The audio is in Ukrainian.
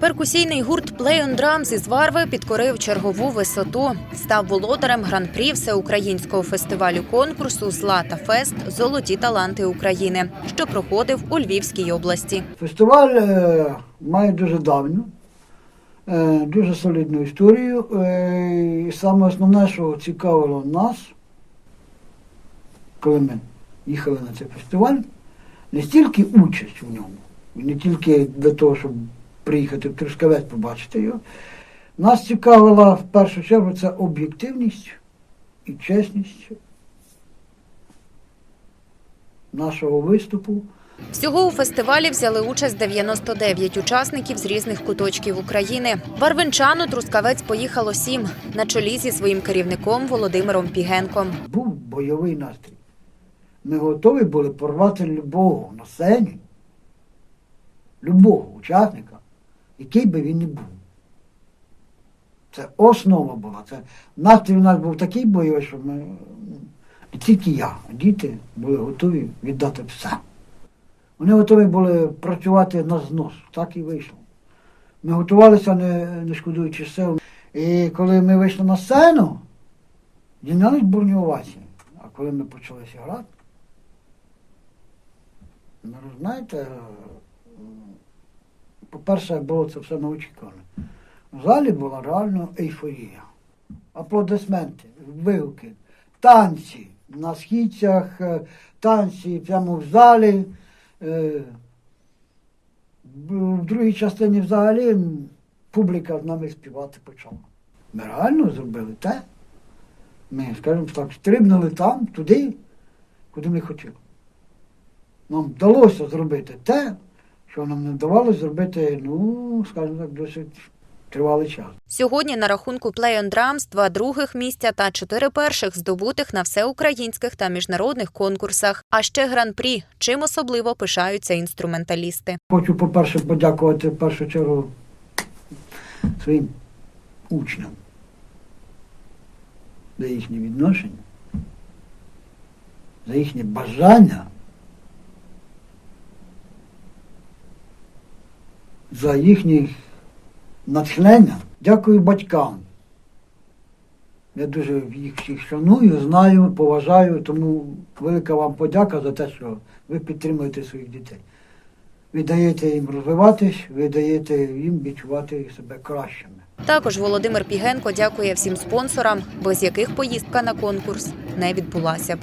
Перкусійний гурт Play on Drums із Варви підкорив чергову висоту. Став володарем гран-прі всеукраїнського фестивалю конкурсу Злата Фест Золоті таланти України, що проходив у Львівській області. Фестиваль е, має дуже давню, е, дуже солідну історію. Е, і саме основне, що цікавило нас, коли ми їхали на цей фестиваль, не стільки участь в ньому, не тільки для того, щоб приїхати в Трускавець побачити його. Нас цікавила в першу чергу це об'єктивність і чесність нашого виступу. Всього у фестивалі взяли участь 99 учасників з різних куточків України. Варвинчану Трускавець поїхало сім на чолі зі своїм керівником Володимиром Пігенком. був бойовий настрій. Ми готові були порвати любого на сцені, любого учасника, який би він не був. Це основа була. Це настрій у нас був такий бойовий, що ми, не тільки я, а діти були готові віддати все. Вони готові були працювати на знос. Так і вийшло. Ми готувалися, не, не шкодуючи сил. І коли ми вийшли на сцену, дінялись бурні овації. А коли ми почалися грати, ну, знаєте, по-перше, було це все неочікувано. В залі була реально ейфорія. Аплодисменти, вигуки, танці на східцях, е, танці прямо в залі. Е, В другій частині взагалі публіка з нами співати почала. Ми реально зробили те, ми, скажімо так, стрибнули там, туди, куди ми хотіли. Нам вдалося зробити те, що нам не вдавалося зробити, ну, скажімо так, досить тривалий час. Сьогодні на рахунку Play on Drums два других місця та чотири перших здобутих на всеукраїнських та міжнародних конкурсах. А ще гран-прі, чим особливо пишаються інструменталісти. Хочу, по-перше, подякувати в першу чергу своїм учням за їхнє відношення, за їхнє бажання, за їхнє натхнення. Дякую батькам. Я дуже їх всіх шаную, знаю, поважаю, тому велика вам подяка за те, що ви підтримуєте своїх дітей. Ви даєте їм розвиватись, ви даєте їм відчувати себе кращими. Також Володимир Пігенко дякує всім спонсорам, без яких поїздка на конкурс не відбулася б.